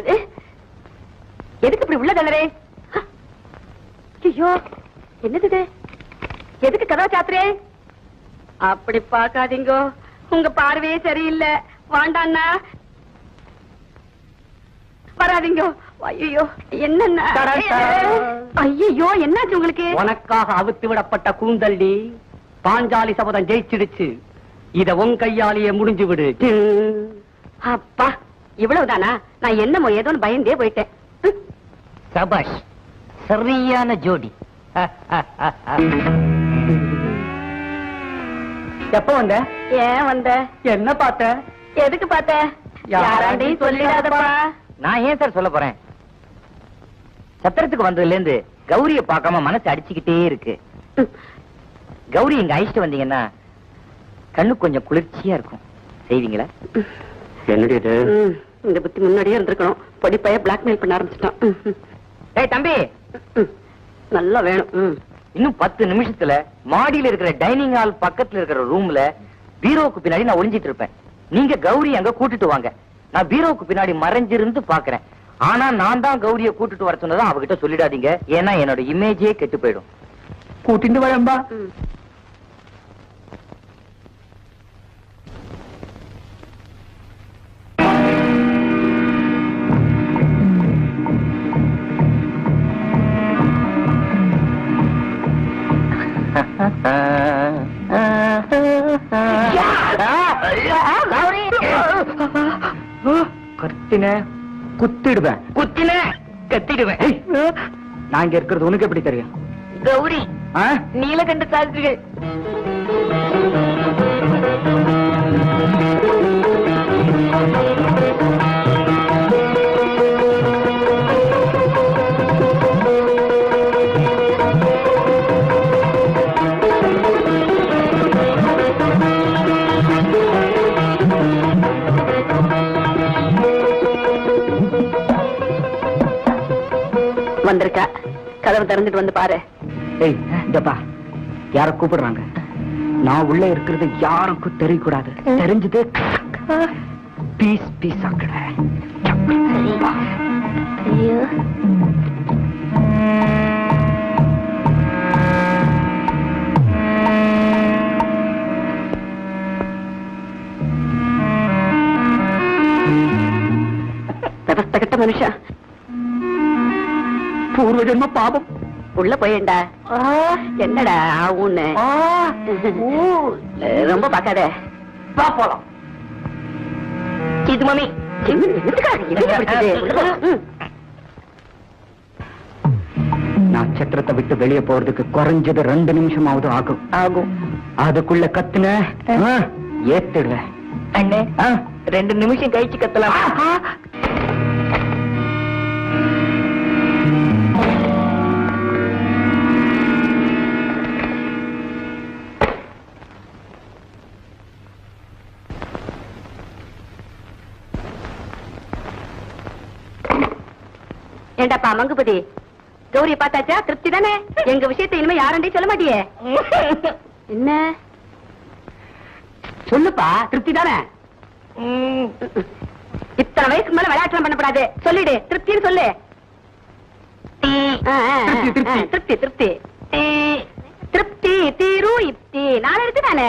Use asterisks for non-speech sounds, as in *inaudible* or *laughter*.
இது? எதுக்கு இப்படி உள்ள தள்ளரே ஐயோ என்னது இது? எதுக்கு கதவை சாத்துறே? அப்படி பாக்காதீங்க உங்க பார்வையே சரியில்லை. வாண்டாண்ணா. வராதீங்க. ஐயோ என்னண்ணா? ஐயோ என்னாச்சு உங்களுக்கு? உனக்காக அவித்து விடப்பட்ட கூந்தள்ளி பாஞ்சாலி சபதம் ஜெயிச்சிடுச்சு. இத உன் கையாலேயே முடிஞ்சு விடு அப்பா இவ்வளவுதானா? நான் என்னமோ ஏதோன்னு பயந்தே போயிட்டேன். சபாஷ் சரியான ஜோடி. எப்ப வந்த? ஏன் வந்த? என்ன பார்த்த? எதுக்கு பார்த்த? யாராண்டையும் சொல்லிடாதப்பா. நான் ஏன் சார் சொல்ல போறேன்? சத்திரத்துக்கு வந்ததுல இருந்து கௌரிய பார்க்காம மனசு அடிச்சுக்கிட்டே இருக்கு. கௌரி இங்க அழைச்சிட்டு வந்தீங்கன்னா கண்ணு கொஞ்சம் குளிர்ச்சியா இருக்கும். செய்வீங்களா? என்னடி இது? இந்த புத்தி முன்னாடியே இருந்திருக்கணும். பொடிப்பைய பிளாக்மெயில் பண்ண ஆரம்பிச்சிட்டான். டேய் தம்பி. நல்லா வேணும். இன்னும் பத்து நிமிஷத்துல மாடியில இருக்கிற டைனிங் ஹால் பக்கத்துல இருக்கிற ரூம்ல பீரோவுக்கு பின்னாடி நான் ஒளிஞ்சிட்டு இருப்பேன். நீங்க கௌரி அங்க கூட்டிட்டு வாங்க. நான் பீரோவுக்கு பின்னாடி மறைஞ்சிருந்து பாக்குறேன். ஆனா நான் தான் கௌரிய கூட்டிட்டு வர சொன்னதா அவகிட்ட சொல்லிடாதீங்க. ஏன்னா என்னோட இமேஜே கெட்டு போயிடும். கூட்டிட்டு வரம்பா கத்தின. குத்திடுவேன். குத்தின கத்திடுவேன். நான் இங்க இருக்கிறது உனக்கு எப்படி தெரியும்? கௌரி ஆ? நீலகண்ட சாஸ்திரிகள். வந்திருக்கா? கதவை திறந்துட்டு வந்து பாரு. ஏய் இந்தப்பா யார கூப்பிடுறாங்க? நான் உள்ள இருக்கிறது யாருக்கும் தெரியக்கூடாது. தெரிஞ்சது பீஸ் பீஸ் ஆக்கிட கட்ட மனுஷா பூர்வ ஜென்ம பாபம். உள்ள போயேண்டா. என்னடா ஆவுன்னு *laughs* ரொம்ப பாக்காத வா போலாம். இது மம்மி நட்சத்திரத்தை விட்டு வெளியே போறதுக்கு குறைஞ்சது ரெண்டு நிமிஷமாவது ஆகும். ஆகும். அதுக்குள்ள கத்துன ஏத்திடுவேன்? ரெண்டு நிமிஷம் கழிச்சு கத்தலாம்? ஏண்டாப்பா மங்குபதி கௌரிய பார்த்தாச்சா? திருப்தி தானே? எங்க விஷயத்தை இனிமே யாரண்டையும் சொல்ல மாட்டியே? என்ன? சொல்லுப்பா திருப்தி தானே? இத்தனை வயசுக்கு மேல விளையாட்டுலாம் சொல்லிடு திருப்தின்னு சொல்லு. திருப்தி, திருப்தி. திருப்தி தீரு இப்தி. நாலு இருக்கு தானே?